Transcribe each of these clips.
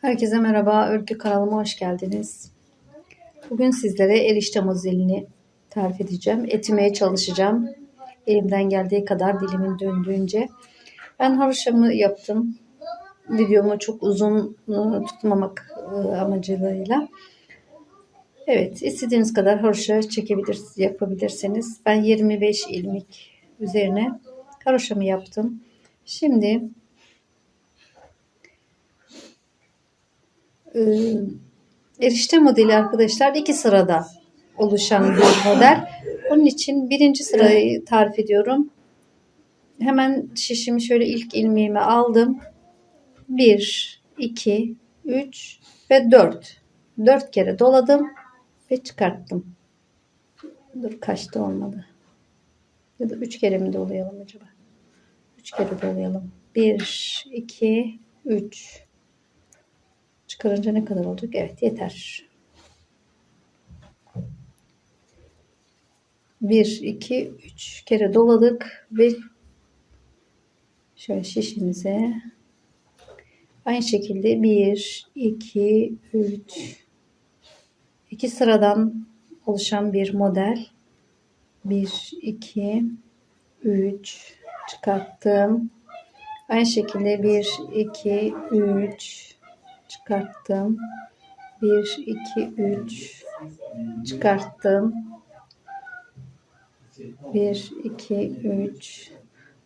Herkese merhaba, Örgü kanalıma hoş geldiniz. Bugün sizlere erişte modelini tarif edeceğim. Etimeye çalışacağım. Elimden geldiği kadar dilimin döndüğünce. Ben haroşamı yaptım. Videomu çok uzun ıı, tutmamak ıı, amacıyla. Evet, istediğiniz kadar haroşa çekebilirsiniz, yapabilirsiniz. Ben 25 ilmik üzerine haroşamı yaptım. Şimdi e, erişte modeli arkadaşlar iki sırada oluşan bir model. Onun için birinci sırayı tarif ediyorum. Hemen şişimi şöyle ilk ilmeğimi aldım. 1, 2, 3 ve 4. 4 kere doladım ve çıkarttım. Dur kaçta olmadı. Ya da 3 kere mi dolayalım acaba? 3 kere dolayalım. 1, 2, 3. Çıkarınca ne kadar olacak? Evet yeter. 1, 2, 3 kere doladık ve şöyle şişimize aynı şekilde 1, 2, 3 iki sıradan oluşan bir model. 1, 2, 3 çıkarttım. Aynı şekilde 1, 2, 3 çıkarttım. 1, 2, 3 çıkarttım. 1, 2, 3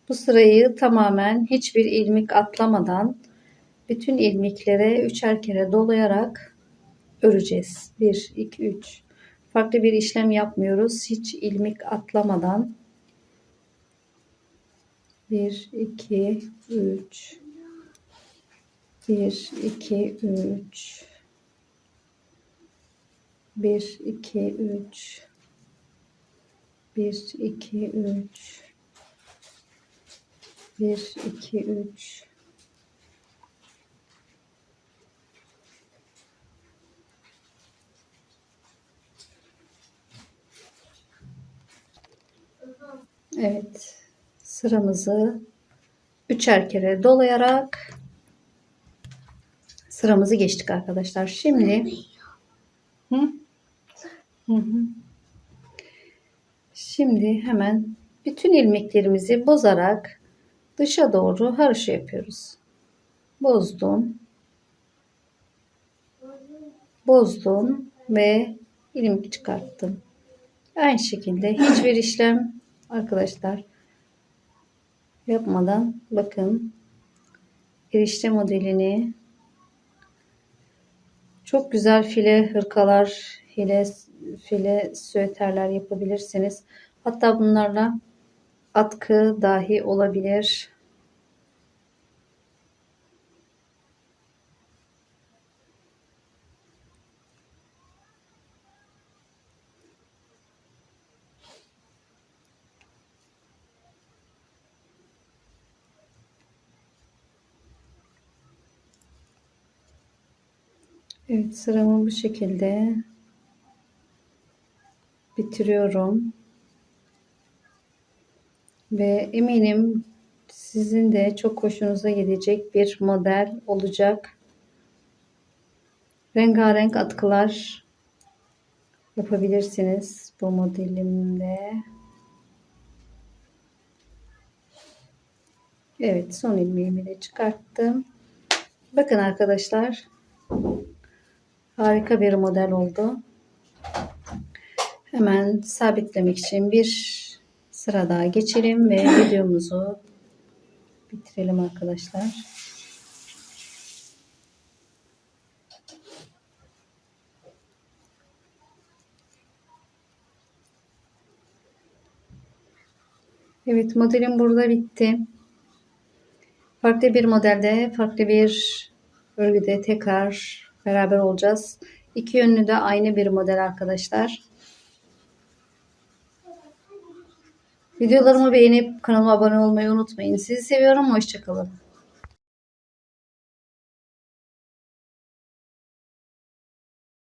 bu sırayı tamamen hiçbir ilmik atlamadan bütün ilmiklere üçer kere dolayarak öreceğiz. 1, 2, 3 farklı bir işlem yapmıyoruz. Hiç ilmik atlamadan 1, 2, 3 1, 2, 3 1, 2, 3 1, 2, 3 1, 2, 3 Evet. Sıramızı üçer kere dolayarak sıramızı geçtik arkadaşlar. Şimdi. Şimdi hemen bütün ilmeklerimizi bozarak dışa doğru haroşa yapıyoruz. Bozdum. Bozdum ve ilmek çıkarttım. Aynı şekilde hiçbir işlem arkadaşlar yapmadan bakın erişte modelini çok güzel file hırkalar, file, file süeterler yapabilirsiniz. Hatta bunlarla atkı dahi olabilir. Evet sıramı bu şekilde bitiriyorum. Ve eminim sizin de çok hoşunuza gidecek bir model olacak. Rengarenk atkılar yapabilirsiniz bu modelimde. Evet son ilmeğimi de çıkarttım. Bakın arkadaşlar Harika bir model oldu. Hemen sabitlemek için bir sıra daha geçelim ve videomuzu bitirelim arkadaşlar. Evet modelim burada bitti. Farklı bir modelde, farklı bir örgüde tekrar beraber olacağız. İki yönlü de aynı bir model arkadaşlar. Videolarımı beğenip kanalıma abone olmayı unutmayın. Sizi seviyorum. Hoşçakalın.